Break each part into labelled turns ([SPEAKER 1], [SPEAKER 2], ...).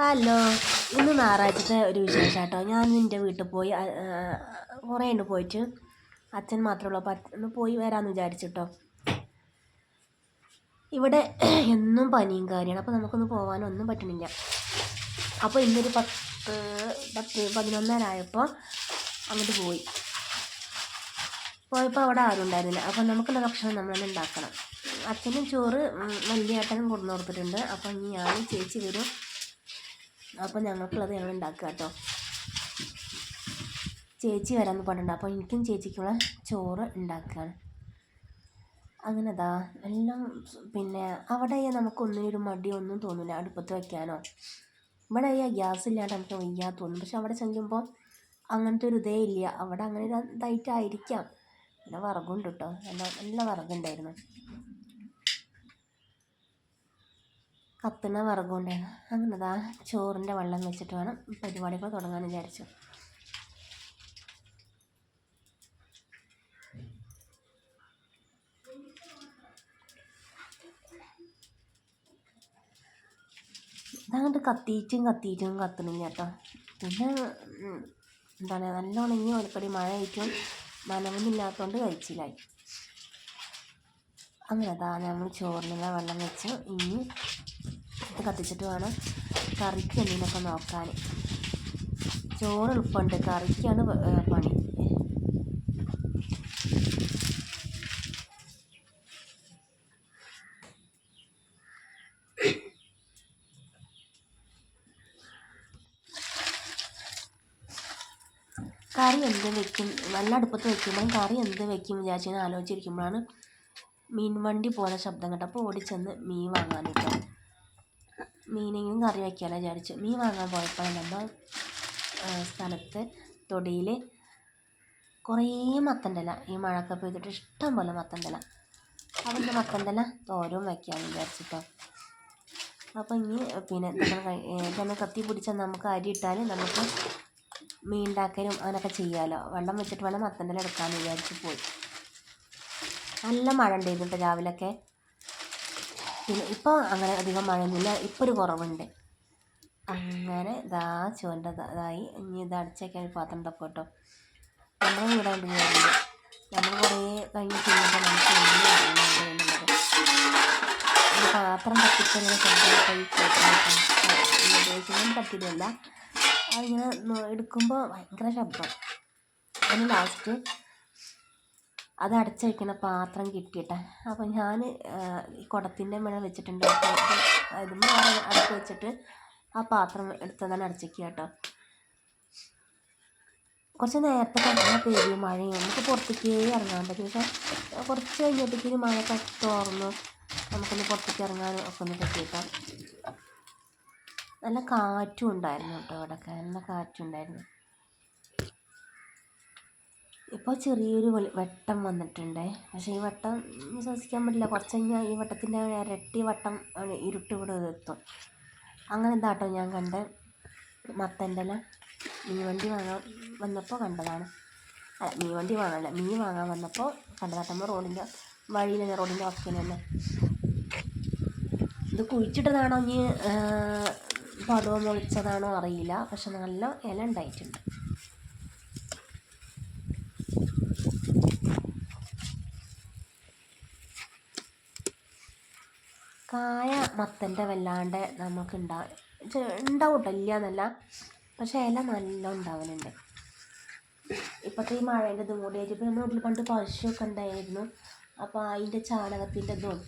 [SPEAKER 1] Hello ഇന്ന് ഞായറാഴ്ചത്തെ ഒരു വിശേഷം കേട്ടോ ഞാൻ എന്റെ വീട്ടിൽ പോയി കുറേ ഉണ്ട് പോയിട്ട്. അച്ഛൻ മാത്രമേ ഉള്ളൂ. അപ്പോൾ ഒന്ന് പോയി വരാമെന്ന് വിചാരിച്ചിട്ടോ. ഇവിടെ എന്നും പനിയും കാര്യമാണ് അപ്പോൾ നമുക്കൊന്ന് പോകാനൊന്നും പറ്റുന്നില്ല അപ്പോൾ ഇന്നൊരു പത്ത് പത്ത് പതിനൊന്നരായപ്പോൾ അങ്ങോട്ട് പോയി. പോയപ്പോൾ അവിടെ ആരും ഉണ്ടായിരുന്നില്ല. അപ്പോൾ നമുക്കുള്ള ഭക്ഷണം നമ്മൾ തന്നെ ഉണ്ടാക്കണം. അച്ഛനും ചോറ് വലിയ ഏട്ടനും കൊണ്ടു കൊടുത്തിട്ടുണ്ട്. അപ്പം ഇനി ഞാൻ ചേച്ചി വരും. അപ്പോൾ ഞങ്ങൾക്കുള്ളത് ഞങ്ങൾ ഉണ്ടാക്കുക കേട്ടോ. ചേച്ചി വരാമെന്ന് പറഞ്ഞിട്ടുണ്ട്. അപ്പോൾ എനിക്കും ചേച്ചിക്കുള്ള ചോറ് ഉണ്ടാക്കുകയാണ്. അങ്ങനെ അതാ എല്ലാം പിന്നെ അവിടെ നമുക്കൊന്നും ഒരു മടിയൊന്നും തോന്നില്ല അടുപ്പത്ത് വയ്ക്കാനോ ഇവിടെ ഗ്യാസ് ഇല്ലാണ്ട് നമുക്ക് വയ്യാ തോന്നും. പക്ഷെ അവിടെ ചെല്ലുമ്പോൾ അങ്ങനത്തെ ഒരു ഇതേ ഇല്ല. അവിടെ അങ്ങനെ ഒരു ഇതായിട്ടായിരിക്കാം. പിന്നെ വിറകുണ്ട് കേട്ടോ. നല്ല നല്ല വിറകുണ്ടായിരുന്നു. കത്തുന്ന വിറകുണ്ടായിരുന്നു അങ്ങനെ അതാ ചോറിന്റെ വെള്ളം വെച്ചിട്ട് വേണം പരിപാടികൾ തുടങ്ങാൻ വിചാരിച്ചു. ഇതങ്ങോട്ട് കത്തിയിട്ടും കത്തിയിട്ടും കത്തണില്ല കേട്ടോ. പിന്നെ എന്താണ് നല്ലോണം ഇനി ഒരുപടി മഴ ആയിട്ടും നനവൊന്നുമില്ലാത്തതുകൊണ്ട് കഴിച്ചില്ലായി അങ്ങനെ അതാ നമ്മൾ ചോറിനുള്ള വെള്ളം വെച്ച് ഇനി കത്തിച്ചിട്ട് വേണം കറിക്ക് എന്തിനൊക്കെ നോക്കാൻ. ചോറ് എളുപ്പമുണ്ട്. കറിക്കാണ് പണി. കറി എന്ത് വെക്കും? നല്ല അടുപ്പത്ത് വെക്കുമ്പോഴും കറി എന്ത് വെക്കും വിചാരിച്ചു ആലോചിച്ചിരിക്കുമ്പോഴാണ് മീൻ വണ്ടി പോലെ ശബ്ദം കേട്ടപ്പോൾ ഓടിച്ചെന്ന് മീൻ വാങ്ങാൻ കിട്ടും മീനെങ്കിലും കറി വയ്ക്കാമല്ലോ വിചാരിച്ചു. മീൻ വാങ്ങാൻ പോയപ്പോൾ നമ്മൾ സ്ഥലത്ത് തൊടിയിൽ കുറേ മത്തന്റെ ഈ മഴയൊക്കെ പെയ്തിട്ട് ഇഷ്ടം പോലെ മത്തന്റെ ഇല അതിന്റെ മത്തന്റെ തോരവും വയ്ക്കാമെന്ന് വിചാരിച്ചിട്ടോ. അപ്പോൾ ഇനി പിന്നെ നമ്മൾ കത്തി പിടിച്ചാൽ നമുക്ക് അരി ഇട്ടാൽ നമുക്ക് മീൻ ഉണ്ടാക്കലും അങ്ങനെയൊക്കെ ചെയ്യാമല്ലോ വെള്ളം വെച്ചിട്ട് വേണം മത്തന്റെ ഇല എടുക്കാമെന്ന് വിചാരിച്ച് പോയി. നല്ല മഴ ഉണ്ടായിരുന്നു കേട്ടോ രാവിലെയൊക്കെ പിന്നെ ഇപ്പോൾ അങ്ങനെ അധികം മഴയൊന്നുമില്ല. ഇപ്പോൾ ഒരു കുറവുണ്ട്. അങ്ങനെ ഇതാ ചുവന്റെ ഇതായി. ഇനി ഇത് അടച്ചേക്കാൻ ഒരു പാത്രം തപ്പോ കേട്ടോ. നമ്മുടെ ഇവിടെ ചെയ്യുന്നത് നമ്മൾ കുറേ കഴിഞ്ഞ് ചെയ്യുമ്പോൾ നമുക്ക് പാത്രം തപ്പിക്കുന്ന ശബ്ദം തട്ടിയില്ല അതിങ്ങനെ എടുക്കുമ്പോൾ ഭയങ്കര ശബ്ദം. അതിന് ലാസ്റ്റ് അത് അടച്ചു വയ്ക്കുന്ന പാത്രം കിട്ടിയിട്ടെ അപ്പോൾ ഞാൻ കുടത്തിന്റെ മേലെ വെച്ചിട്ടുണ്ട്. ഇതുമ്പോൾ അടച്ചു വെച്ചിട്ട് ആ പാത്രം എടുത്തതാണ് വയ്ക്കുക കേട്ടോ. കുറച്ച് നേരത്തെ തന്നെ പെയ്യും മഴയും. നമുക്ക് പുറത്തേക്കേ ഇറങ്ങാൻ പറ്റും. പക്ഷേ കുറച്ച് കഴിഞ്ഞപ്പോഴത്തേക്കും മഴ തോർന്നു. നമുക്കൊന്ന് പുറത്തേക്ക് ഇറങ്ങാനും ഒക്കെ ഒന്ന് പറ്റിയിട്ടോ. നല്ല കാറ്റും ഉണ്ടായിരുന്നു കേട്ടോ അവിടെ. നല്ല കാറ്റും ഉണ്ടായിരുന്നു. ഇപ്പോൾ ചെറിയൊരു വെട്ടം വന്നിട്ടുണ്ട്. പക്ഷേ ഈ വട്ടം വിശ്വസിക്കാൻ പറ്റില്ല. കുറച്ച് കഴിഞ്ഞാൽ ഈ വട്ടത്തിന്റെ ഇരട്ടി വട്ടം ഇരുട്ട് ഇവിടെ എത്തും. അങ്ങനെ എന്താട്ടോ ഞാൻ കണ്ട മത്തന്റെ ഇല മീൻ വണ്ടി വാങ്ങാൻ വന്നപ്പോൾ കണ്ടതാണ്. അല്ല മീൻ വണ്ടി വാങ്ങാനല്ല മീൻ വാങ്ങാൻ വന്നപ്പോൾ കണ്ടതാട്ടോ നമ്മൾ റോഡിന്റെ വഴിയിൽ തന്നെ റോഡിന്റെ വക്കിൽ തന്നെ. ഇത് കുഴിച്ചിട്ടതാണോ ഇനി പടവം മുളിച്ചതാണോ അറിയില്ല. പക്ഷെ നല്ല ഇല ഉണ്ടായിട്ടുണ്ട്. കായ മത്തന്റെ വല്ലാണ്ട് നമുക്ക് ഉണ്ടാവും ഉണ്ടാവും ഇല്ല എന്നല്ല പക്ഷേ ഇല നല്ല ഉണ്ടാവലുണ്ട്. ഇപ്പോഴത്തെ ഈ മഴേന്റെ ഇതും കൂടി ആയിട്ട് ഇപ്പോൾ വീട്ടിൽ പണ്ട് പശുവൊക്കെ ഉണ്ടായിരുന്നു. അപ്പോൾ അതിന്റെ ചാണകത്തിന്റെ ഇതും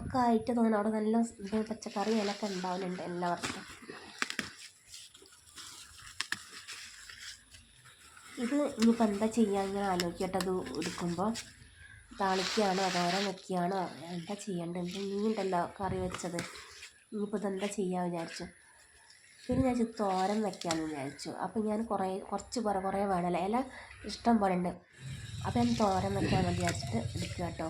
[SPEAKER 1] ഒക്കെ ആയിട്ട് തോന്നുന്നു. അവിടെ നല്ല ഇത് പച്ചക്കറി ഇലൊക്കെ ഉണ്ടാവലുണ്ട് എല്ലാ വർഷവും ഇത് ഇനിയിപ്പോൾ എന്താ ചെയ്യുക ഇങ്ങനെ ആലോചിക്കട്ടത് എടുക്കുമ്പോൾ താളിക്കുകയാണോ തോരൻ വെക്കുകയാണോ എന്താ ചെയ്യേണ്ടത്? നീ ഉണ്ടല്ലോ കറി വെച്ചത്. ഇനിയിപ്പോൾ ഇതെന്താ ചെയ്യുക വിചാരിച്ചു. പിന്നെ ഞാൻ തോരൻ വെക്കാമെന്ന് വിചാരിച്ചു. അപ്പോൾ ഞാൻ കുറേ കുറച്ച് കുറേ കുറേ വേണമല്ലോ ഇല ഇഷ്ടം പോലെ ഉണ്ട്. അപ്പോൾ ഞാൻ തോരൻ വെക്കാമെന്ന് വിചാരിച്ചിട്ട് എടുക്കുക കേട്ടോ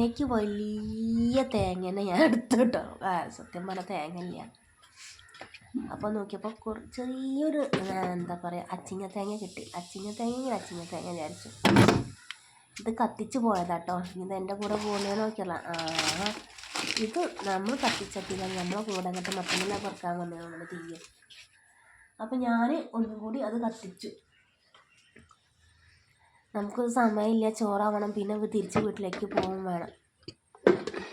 [SPEAKER 1] ഇതിലേക്ക് വലിയ തേങ്ങ ഞാൻ എടുത്തു കേട്ടോ. ആ സത്യം പറഞ്ഞ തേങ്ങ ഇല്ല അപ്പോൾ നോക്കിയപ്പോൾ കുറ ചെറിയൊരു എന്താ പറയുക അച്ചിങ്ങ തേങ്ങ കിട്ടി. അച്ചിങ്ങ തേങ്ങ അച്ചിങ്ങ തേങ്ങ വിചാരിച്ചു. ഇത് കത്തിച്ച് പോയതാട്ടോ ഇത് എന്റെ കൂടെ പോകുന്നതിന് നോക്കിയല്ല ആ ഇത് നമ്മൾ കത്തിച്ചത്തില്ല നമ്മളെ കൂടെ അങ്ങോട്ട് മറ്റൊന്നിനെ കുറയ്ക്കാൻ വന്നതാണ് തീയ്യ അപ്പം ഞാൻ ഒന്നും കൂടി അത് കത്തിച്ചു. നമുക്ക് സമയമില്ല ചോറാവണം പിന്നെ തിരിച്ച് വീട്ടിലേക്ക് പോകും വേണം.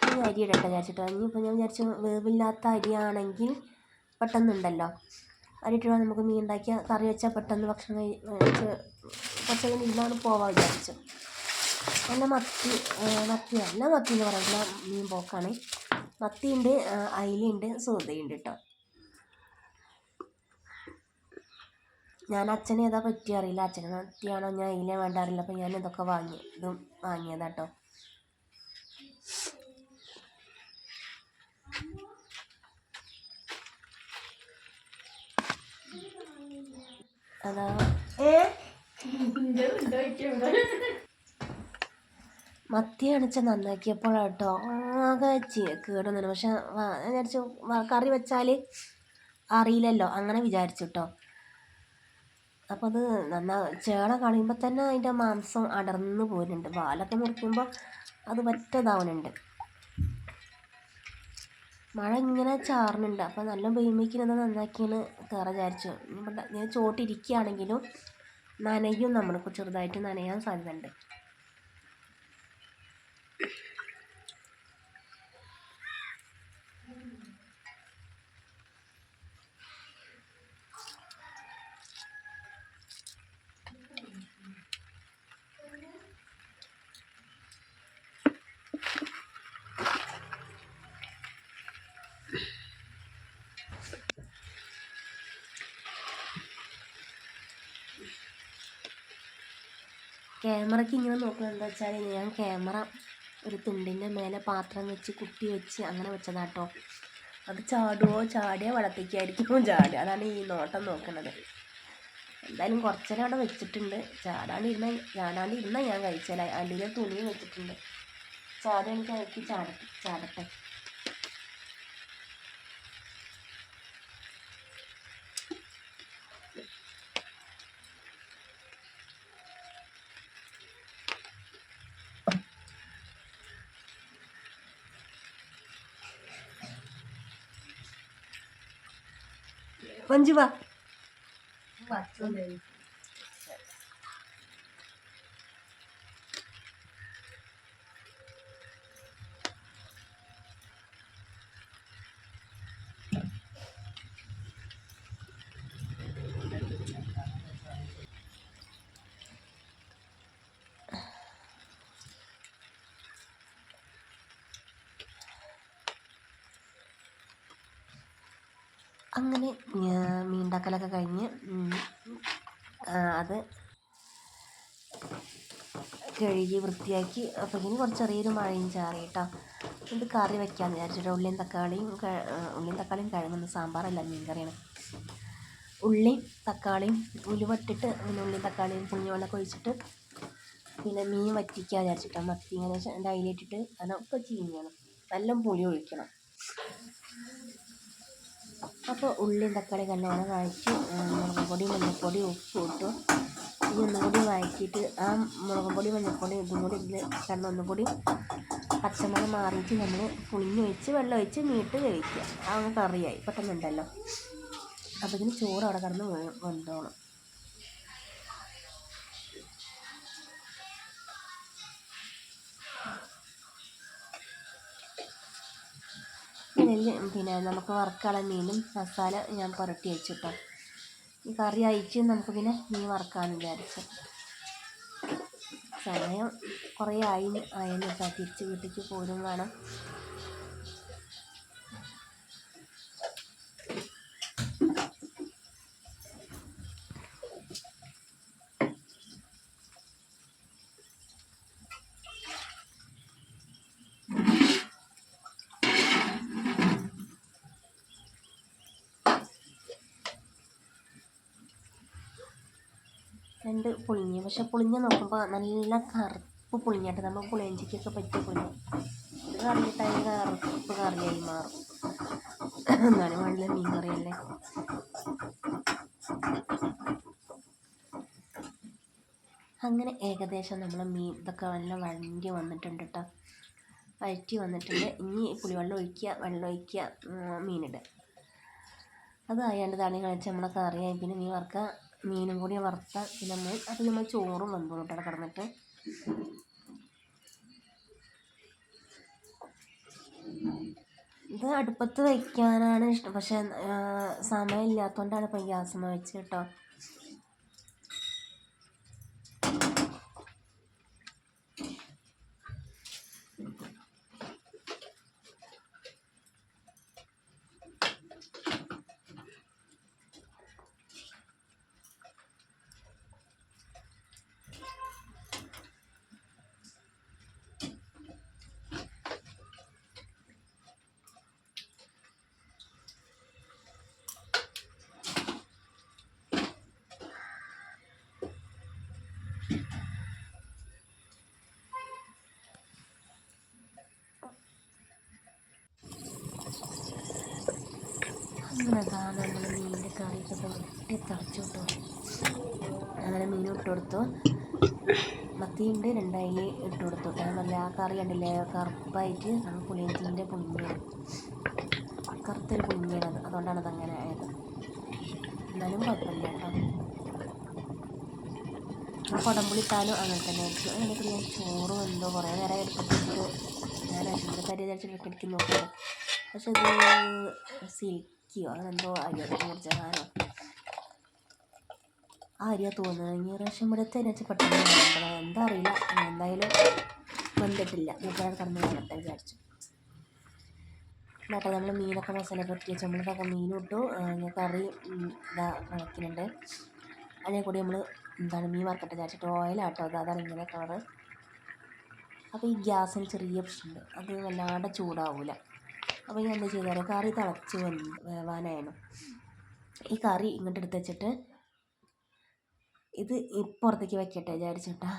[SPEAKER 1] ഈ അരി ഇടട്ടെ വിചാരിച്ചിട്ട്. ഇനിയിപ്പോൾ ഞാൻ വിചാരിച്ചു വേവില്ലാത്ത അരിയാണെങ്കിൽ പെട്ടെന്നുണ്ടല്ലോ. അരിയിട്ട് നമുക്ക് മീൻ ഉണ്ടാക്കിയ കറി വെച്ചാൽ പെട്ടെന്ന് ഭക്ഷണം കഴിച്ച് കുറച്ച് ഇല്ലാണ്ട് പോവാൻ വിചാരിച്ചു. നല്ല മത്തി മത്തി നല്ല മത്തി എന്ന് പറയുന്ന മീൻ പോക്കാണ്. മത്തിയുണ്ട് അയിലുണ്ട് സൂതയുണ്ട് കേട്ടോ. ഞാൻ അച്ഛനെ ഏതാ പറ്റി അറിയില്ല. അച്ഛനെ മത്തിയാണോ ഞാൻ അയിലെ വേണ്ട അറിയില്ല അപ്പം ഞാൻ ഇതൊക്കെ വാങ്ങി ഇതും വാങ്ങിയതാട്ടോ അതാ. മത്തി അണിച്ച നന്നാക്കിയപ്പോഴാട്ടോ ആകെ കേടുന്നു പക്ഷെ ഞാൻ വിചാരിച്ചു കറി വെച്ചാൽ അറിയില്ലല്ലോ. അങ്ങനെ വിചാരിച്ചു കേട്ടോ അപ്പോൾ അത് നന്നാ ചേള കളയുമ്പോൾ തന്നെ അതിന്റെ മാംസം അടർന്നു പോരുന്നുണ്ട്. വാലൊക്കെ മുറിക്കുമ്പോൾ അത് പറ്റതാവുന്നുണ്ട് മഴ ഇങ്ങനെ ചാറുന്നുണ്ട് അപ്പോൾ നല്ല പെയ്യുമ്പോഴേക്കിനത് നന്നാക്കിയാണ് കയറാൻ വിചാരിച്ചു. ഇങ്ങനെ ചോട്ടിരിക്കുകയാണെങ്കിലും നനയും നമ്മൾക്ക് ചെറുതായിട്ട് നനയാൻ സാധ്യതയുണ്ട് ക്യാമറയ്ക്ക് ഇങ്ങനെ നോക്കുന്നത് എന്താ വെച്ചാൽ ഞാൻ ക്യാമറ ഒരു തുണ്ടിന്റെ മേലെ പാത്രം വെച്ച് കുട്ടി വെച്ച് അങ്ങനെ വെച്ചതാട്ടോ. അത് ചാടുവോ? ചാടിയോ വെള്ളത്തേക്കായിരിക്കുമോ ചാടുക. അതാണ് ഈ നോട്ടം നോക്കുന്നത്. എന്തായാലും കുറച്ചേരം അവിടെ വെച്ചിട്ടുണ്ട്. ചാടാണ്ടിരുന്ന ചാടാണ്ടിരുന്ന ഞാൻ കഴിച്ചാൽ അല്ലെങ്കിൽ തുണിയും വെച്ചിട്ടുണ്ട്. ചാടി എനിക്ക് ചാടട്ടെ. ചാടട്ടെ. മഞ്ജു അങ്ങനെ മീൻണ്ടാക്കലൊക്കെ കഴിഞ്ഞ് അത് കഴുകി വൃത്തിയാക്കി അപ്പോഴേക്കും കുറച്ച് ചെറിയൊരു മഴയും ചാറി കേട്ടോ ഇത് കറി വെക്കാമെന്ന് വിചാരിച്ചിട്ട് ഉള്ളിയും തക്കാളിയും ഉള്ളിയും തക്കാളിയും കഴുകുന്ന സാമ്പാറല്ല മീൻ കറിയാണ് ഉള്ളിയും തക്കാളിയും ഉലുവട്ടിട്ട് പിന്നെ ഉള്ളിയും തക്കാളിയും പുളിവെള്ളമൊക്കെ ഒഴിച്ചിട്ട് പിന്നെ മീൻ വറ്റിക്കാൻ വിചാരിച്ചിട്ടാണ് മത്തി ഇങ്ങനെ അതിലിട്ടിട്ട് അതൊക്കെ ചീഞ്ഞണം. നല്ല പുളി ഒഴിക്കണം. അപ്പോൾ ഉള്ളിയും തക്കാളി നല്ലോണം വഴറ്റി മുളക് പൊടി മഞ്ഞൾപ്പൊടി ഉപ്പ് ഇട്ടു. ഇനി ഒന്നും കൂടി വഴറ്റിയിട്ട് ആ മുളക് പൊടി മഞ്ഞൾപ്പൊടി ഇതും കൂടി ഇതിൽ കിടന്ന് ഒന്നും കൂടി പച്ചമുളക് മാറിയിട്ട് നമ്മൾ പുളിഞ്ഞൊഴിച്ച് വെള്ളം ഒഴിച്ച് മീട്ട് വേവിക്കുക. അങ്ങ് കറിയായി പെട്ടെന്നുണ്ടല്ലോ. അപ്പോൾ ഇതിന് ചോറ് അവിടെ കിടന്ന് വെന്തോളും. ഇതിൽ പിന്നെ നമുക്ക് വറുക്കാനുള്ള മീനും മസാല ഞാൻ പുരട്ടി വെച്ചു കേട്ടോ ഈ കറി അയച്ച് നമുക്ക് പിന്നെ മീൻ വറുക്കാമെന്ന് വിചാരിച്ചു. സമയം കുറേ ആയി ആയെന്ന് വെച്ചാൽ തിരിച്ച് വീട്ടിലേക്ക് പോരും വേണം. രണ്ട് പുളിഞ്ഞ് പക്ഷെ പുളിഞ്ഞ് നോക്കുമ്പോൾ നല്ല കറുപ്പ് പുളിഞ്ഞാട്ട് നമ്മൾ പുളിയഞ്ചിക്കൊക്കെ പറ്റിയ പുളിങ്ങ ഇത് കറിയിട്ടായി കറുപ്പ് കറിയായി മാറും. എന്നാലും നല്ല മീൻ കറിയല്ലേ? അങ്ങനെ ഏകദേശം നമ്മൾ മീൻ ഇതൊക്കെ നല്ല വഴണ്ടി വന്നിട്ടുണ്ട് കേട്ടോ വഴറ്റി വന്നിട്ടുണ്ട്. ഇനി പുളിവെള്ളം ഒഴിക്കുക വെള്ളം ഒഴിക്കുക മീനിടുക അത് ആയാണ്ട് തളി കളിച്ച് നമ്മളെ കറിയായി. പിന്നെ മീൻ വറുക്കുക മീനും കൂടി വറുത്ത പിന്നെ നമ്മൾ അത് നമ്മൾ ചോറും വെന്തോളും കിടന്നിട്ട്. ഇത് അടുപ്പത്ത് വയ്ക്കാനാണ് ഇഷ്ടം. പക്ഷേ സമയമില്ലാത്തതുകൊണ്ടാണ് ഇപ്പം ഗ്യാസുമ്മ വെച്ച് കേട്ടോ. അങ്ങനെ അതാ നമ്മൾ മീനിന്റെ കറിയൊക്കെ വെട്ടി തിളച്ചു കിട്ടും അങ്ങനെ മീൻ ഇട്ട് കൊടുത്തു. മത്തിയുണ്ട് രണ്ടായി ഇട്ട് കൊടുത്തു. നല്ല ആ കറി കണ്ടില്ലേ കറുപ്പായിട്ട് നമ്മൾ പുളിയഞ്ചീന്റെ പുളിഞ്ഞാണ് കറുത്തൊരു പുളിഞ്ഞാണത് അതുകൊണ്ടാണ് അതങ്ങനെ ആയത്. എന്നാലും കുഴപ്പമില്ല കേട്ടോ. ആ കുടംപുളിത്താലും അങ്ങനെ തന്നെ ആയിരിക്കും. അങ്ങനെ ഞാൻ ചോറ് എന്തോ കുറേ നേരം എടുത്തിട്ട് ഞാൻ അരിയുടെ കരി വിചാരിച്ചിട്ട് ഇടയ്ക്ക് നോക്കിയത് പക്ഷെ ഇത് സിൽക്കിയോ അങ്ങനെന്തോ അരിയോ ഊർജമാനോ ആ അരിയാ തോന്നുന്നത്. ഇനി പ്രാവശ്യം പ്രാവശ്യം ഇവിടെ വെച്ചാൽ പെട്ടെന്ന് എന്താ അറിയില്ല. എന്തായാലും വന്നിട്ടില്ല വീട്ടുകാർ കടന്ന് വരട്ടെ വിചാരിച്ചു. എന്നിട്ട് നമ്മൾ മീനൊക്കെ മസാല പറ്റി വെച്ച് നമ്മളിതൊക്കെ മീനും ഇട്ടു. കറി ഇതാ കണക്കിനുണ്ട് അതിനെ കൂടി നമ്മൾ എന്താണ് മീൻ വറക്കട്ടെ വിചാരിച്ചിട്ട് ഓയിലാട്ടോ അത് അതാണ് ഇങ്ങനെ കളറ്. അപ്പോൾ ഈ ഗ്യാസിന് ചെറിയ പ്രശ്നമുണ്ട്. അത് വല്ലാണ്ട് ചൂടാവില്ല അപ്പോൾ ഞാൻ എന്താ ചെയ്താൽ കറി തിളച്ച് വന്ന് വേവാനായിരുന്നു ഈ കറി ഇങ്ങോട്ട് എടുത്ത് വെച്ചിട്ട് ഇത് പുറത്തേക്ക് വെക്കട്ടെ വിചാരിച്ചിട്ടാ.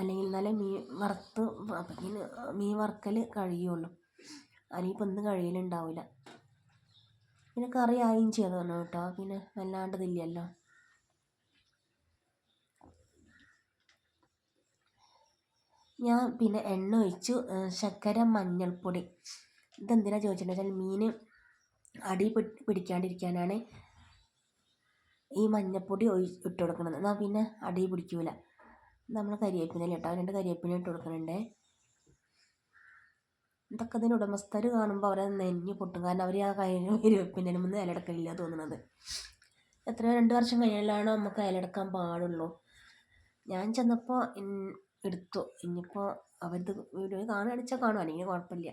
[SPEAKER 1] അല്ലെങ്കിൽ നല്ല മീൻ വറുത്ത് അപ്പം മീൻ വറുക്കൽ കഴിയുള്ളൂ. ഇപ്പം ഒന്നും കഴിയലുണ്ടാവില്ല. പിന്നെ കറി ആയും ചെയ്തു തന്നെ കേട്ടോ പിന്നെ വല്ലാണ്ട് ഞാൻ പിന്നെ എണ്ണ ഒഴിച്ചു ശർക്കര മഞ്ഞൾപ്പൊടി. ഇതെന്തിനാണ് ചോദിച്ചിട്ടുണ്ടെങ്കിൽ മീൻ അടി പിടിക്കാണ്ടിരിക്കാനാണ് ഈ മഞ്ഞൾപ്പൊടി ഒഴി ഇട്ട് കൊടുക്കുന്നത്. എന്നാൽ പിന്നെ അടി പിടിക്കൂല. നമ്മൾ കരിയേപ്പിനെ കേട്ടോ രണ്ട് കരിയേപ്പിനെ ഇട്ട് കൊടുക്കുന്നുണ്ട് ഇതൊക്കെ ഇതിന് ഉടമസ്ഥർ കാണുമ്പോൾ അവരെ നെഞ്ഞ് പൊട്ടും. കാരണം അവർ ആ കരിവേപ്പിന്റെ മുന്നേ ഇലടക്കലില്ല തോന്നുന്നത് എത്രയോ രണ്ട് വർഷം കഴിഞ്ഞാലാണോ നമുക്ക് ഇലടക്കാൻ പാടുള്ളൂ. ഞാൻ ചെന്നപ്പോൾ എടുത്തു. ഇനിയിപ്പോൾ അവരത് വീഡിയോ കാണുക അടിച്ചാൽ കാണും അല്ലെങ്കിൽ കുഴപ്പമില്ല.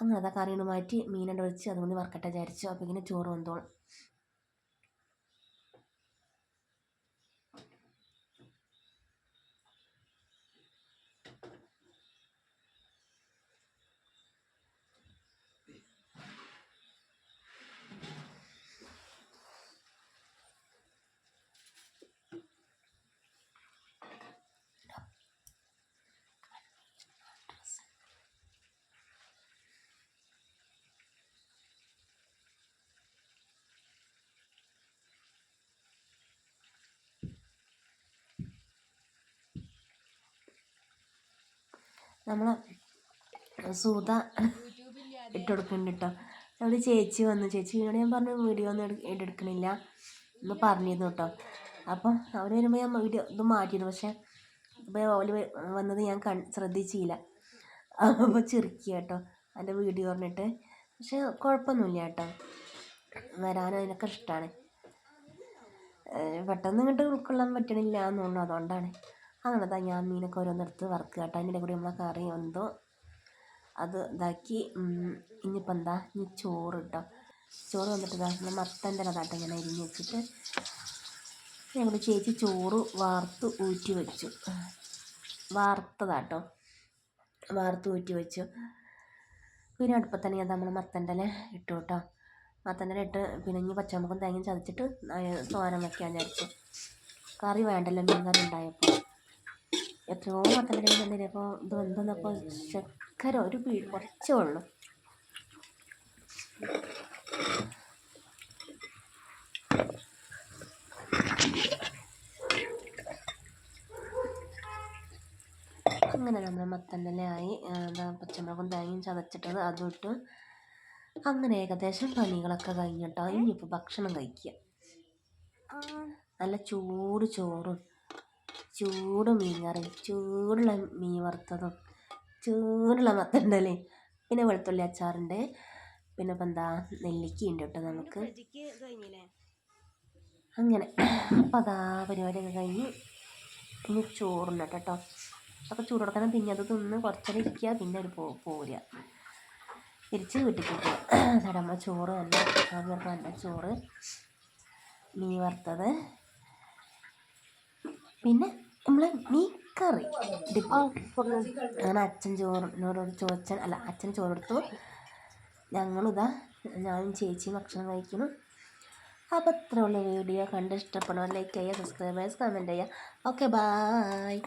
[SPEAKER 1] അങ്ങനെ അതാ അറിയണ മാറ്റി മീനെ വെച്ച് അതുകൊണ്ട് വറക്കട്ടെ വിചാരിച്ചു. അപ്പോൾ ഇങ്ങനെ ചോറ് വന്നോളും. നമ്മൾ സൂത ഇട്ട് കൊടുക്കുന്നുണ്ട് കേട്ടോ അവിടെ ചേച്ചി വന്നു. ചേച്ചി ചേച്ചിയോട് ഞാൻ പറഞ്ഞു വീഡിയോ ഒന്നും എടുക്കണില്ല. എന്ന് പറഞ്ഞിരുന്നു കേട്ടോ അപ്പം അവർ വരുമ്പോൾ ഞാൻ വീഡിയോ ഇത് മാറ്റിയിരുന്നു. പക്ഷേ ഇപ്പോൾ ഓൽ വന്നത് ഞാൻ കൺ ശ്രദ്ധിച്ചില്ല. അപ്പോൾ ചെറുക്കി കേട്ടോ എന്റെ വീഡിയോ പറഞ്ഞിട്ട്. പക്ഷേ കുഴപ്പമൊന്നുമില്ല കേട്ടോ വരാനും അതിനൊക്കെ ഇഷ്ടമാണ് പെട്ടെന്ന് ഇങ്ങോട്ട് ഉൾക്കൊള്ളാൻ പറ്റണില്ല എന്നുള്ളൂ അതുകൊണ്ടാണ്. അങ്ങനെ ഞാൻ മീനൊക്കെ ഓരോന്നെടുത്ത് വറുക്കുക കേട്ടോ. അതിന്റെ കൂടി നമ്മളെ കറി എന്തോ അത് ഇതാക്കി ഇനിയിപ്പോൾ എന്താ? ഇനി ചോറ് കേട്ടോ ചോറ് വന്നിട്ട് ഇതാ നമ്മൾ മത്തന്റെ കഥാട്ടം ഇങ്ങനെ അരിഞ്ഞ് വെച്ചിട്ട്. ഞങ്ങളുടെ ചേച്ചി ചോറ് വാർത്ത് ഊറ്റി വെച്ചു. വാർത്തതാട്ടോ. വാർത്ത് ഊറ്റി വെച്ചു. പിന്നെ അടുപ്പം തന്നെ ഞാൻ നമ്മൾ മത്തന്റെ ഇട്ടു കേട്ടോ. മത്തന്റെ ഇട്ട് പിന്നെ ഇനി പച്ചമുക്കും തേങ്ങയും ചതച്ചിട്ട് തോരൻ വെക്കാൻ വിചാരിച്ചു. കറി വേണ്ടല്ലോ മീൻ കറി ഉണ്ടായപ്പോൾ. എത്രയോ കണ്ടില്ലേ അപ്പോൾ ഇത് എന്തെന്നപ്പോൾ ശർക്കര ഒരു പീ കുറച്ചേ ഉള്ളൂ. അങ്ങനെ നമ്മൾ മത്തന്റെ ഇലയായി എന്താ പച്ചമുളകും തേങ്ങയും ചതച്ചിട്ടത് അതും ഇട്ട് അങ്ങനെ ഏകദേശം പണികളൊക്കെ കഴിഞ്ഞിട്ടോ? ഇനിയിപ്പോൾ ഭക്ഷണം കഴിക്കുക. നല്ല ചൂട് ചോറും. ചൂട് മീൻ കറി ചൂടുള്ള മീൻ വറുത്തതും ചൂടുള്ള മത്തണ്ടല്ലേ പിന്നെ വെളുത്തുള്ളി അച്ചാറുണ്ട് പിന്നെ ഇപ്പം എന്താ നെല്ലിക്കയുണ്ട് കേട്ടോ നമുക്ക്. അങ്ങനെ അപ്പം അതാ പരിപാടിയൊക്കെ കഴിഞ്ഞ് ഇനി ചോറുണ്ട് കേട്ടോ അപ്പോൾ ചൂട് കൊടുക്കണം പിന്നെ അത് തിന്ന് കുറച്ചേരം ഇരിക്കുക പിന്നെ ഒരു പോ പോരുക. തിരിച്ച് പോകുക എന്നിട്ട് നമ്മൾ ചോറ് നല്ല ആദ്യം നല്ല ചോറ് മീൻ വറുത്തത്. പിന്നെ നമ്മൾ മീൻ കറി അങ്ങനെ അച്ഛൻ ചോറിനോട് ചോദിച്ചാൽ അല്ല അച്ഛൻ ചോറെടുത്തു ഞങ്ങളിതാ ഞാനും ചേച്ചിയും ഭക്ഷണം കഴിക്കുന്നു. അപ്പോൾ അത്രയുള്ള വീഡിയോ. കണ്ട് ഇഷ്ടപ്പെടുന്ന ലൈക്ക് ചെയ്യുക സബ്സ്ക്രൈബ് ചെയ്യുക കമന്റ് ചെയ്യുക. Okay bye